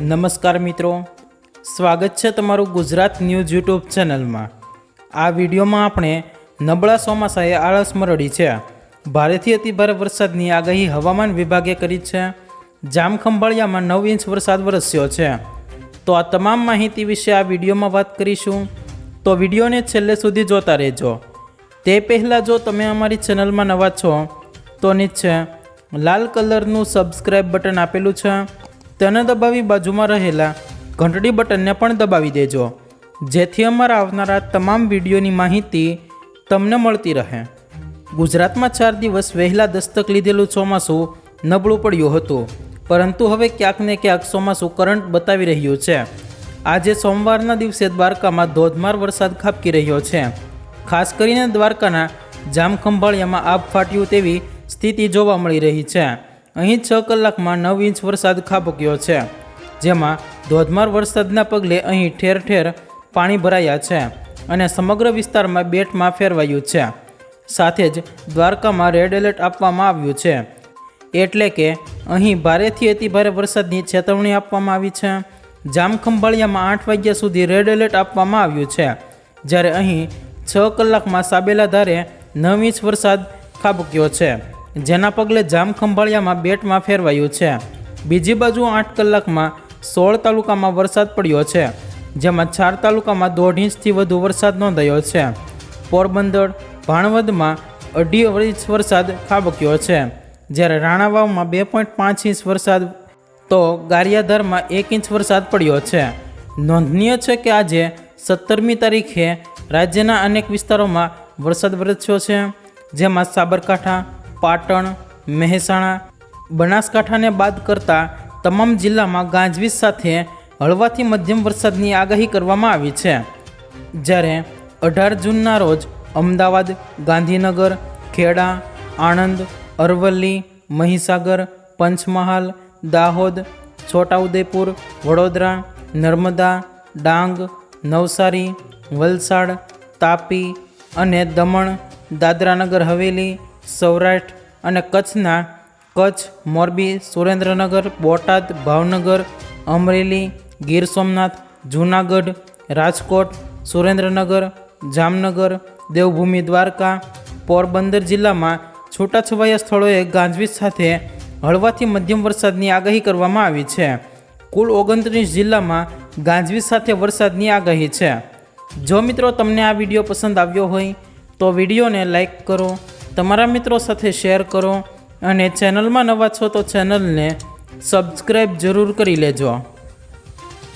નમસ્કાર મિત્રો. સ્વાગત છે તમારું ગુજરાત ન્યૂઝ યુટ્યુબ ચેનલમાં. આ વિડીયોમાં આપણે નબળા ચોમાસાએ આળસ મરડી છે. ભારેથી અતિભારે વરસાદની આગાહી હવામાન વિભાગે કરી છે. જામખંભાળિયામાં નવ ઇંચ વરસાદ વરસ્યો છે. તો આ તમામ માહિતી વિશે આ વિડીયોમાં વાત કરીશું. તો વિડીયોને છેલ્લે સુધી જોતા રહેજો. તે પહેલાં જો તમે અમારી ચેનલમાં નવા છો, તો નીચે લાલ કલરનું સબસ્ક્રાઈબ બટન આપેલું છે. તેને દબાવી બાજુમાં રહેલા ઘંટડી બટનને પણ દબાવી દેજો. જેથી અમારા આવનારા તમામ વિડીયોની માહિતી તમને મળતી રહે. ગુજરાતમાં ચાર દિવસ વહેલા દસ્તક લીધેલું ચોમાસું નબળું પડ્યું હતું. પરંતુ હવે ક્યાંક ને ક્યાંક ચોમાસું કરંટ બતાવી રહ્યું છે. આજે સોમવારના દિવસે દ્વારકામાં ધોધમાર વરસાદ ખાબકી રહ્યો છે. ખાસ કરીને દ્વારકાના જામખંભાળિયામાં આભ ફાટ્યું તેવી સ્થિતિ જોવા મળી રહી છે. અહીં છ કલાકમાં નવ ઇંચ વરસાદ ખાબક્યો છે. જેમાં ધોધમાર વરસાદના પગલે અહીં ઠેર ઠેર પાણી ભરાયા છે અને સમગ્ર વિસ્તારમાં બેટમાં ફેરવાયું છે. સાથે જ દ્વારકામાં રેડ એલર્ટ આપવામાં આવ્યું છે. એટલે કે અહીં ભારેથી અતિભારે વરસાદની ચેતવણી આપવામાં આવી છે. જામખંભાળિયામાં આઠ વાગ્યા સુધી રેડ એલર્ટ આપવામાં આવ્યું છે. જ્યારે અહીં છ કલાકમાં સાબેલા ધારે નવ ઇંચ વરસાદ ખાબક્યો છે. જેના પગલે જામખંભાળિયામાં બેટમાં ફેરવાયું છે. બીજી બાજુ આઠ કલાકમાં સોળ તાલુકામાં વરસાદ પડ્યો છે, જેમાં ચાર તાલુકામાં દોઢ ઇંચથી વધુ વરસાદ નોંધાયો છે. પોરબંદર, ભાણવદમાં અઢી ઇંચ વરસાદ ખાબક્યો છે. જ્યારે રાણાવાવમાં બે પોઈન્ટ પાંચ ઇંચ વરસાદ, તો ગારિયાધારમાં એક ઇંચ વરસાદ પડ્યો છે. નોંધનીય છે કે આજે સત્તરમી તારીખે રાજ્યના અનેક વિસ્તારોમાં વરસાદ વરસ્યો છે, જેમાં સાબરકાંઠા પાટણ, મહેસાણા, બનાસકાંઠાને બાદ કરતા તમામ જિલ્લામાં ગાજવીજ સાથે હળવાથી મધ્યમ વરસાદની આગાહી કરવામાં આવી છે. જ્યારે અઢાર જૂનના રોજ અમદાવાદ, ગાંધીનગર, ખેડા, આણંદ, અરવલ્લી, મહીસાગર, પંચમહાલ, દાહોદ, છોટાઉદેપુર, વડોદરા, નર્મદા, ડાંગ, નવસારી, વલસાડ, તાપી અને દમણ, દાદરાનગર, હવેલી, સૌરાષ્ટ્ર અને કચ્છના કચ્છ, મોરબી, સુરેન્દ્રનગર, બોટાદ, ભાવનગર, અમરેલી, ગીર સોમનાથ, જૂનાગઢ, રાજકોટ, સુરેન્દ્રનગર, જામનગર, દેવભૂમિ દ્વારકા, પોરબંદર જિલ્લામાં છૂટાછવાયા સ્થળોએ ગાજવીજ સાથે હળવાથી મધ્યમ વરસાદની આગાહી કરવામાં આવી છે. કુલ ઓગણત્રીસ જિલ્લામાં ગાજવીજ સાથે વરસાદની આગાહી છે. જો મિત્રો તમને આ વીડિયો પસંદ આવ્યો હોય તો વિડીયોને લાઈક કરો તમારા મિત્રો સાથે શેર કરો અને ચેનલમાં નવા છો તો ચેનલને સબસ્ક્રાઈબ જરૂર કરી લેજો.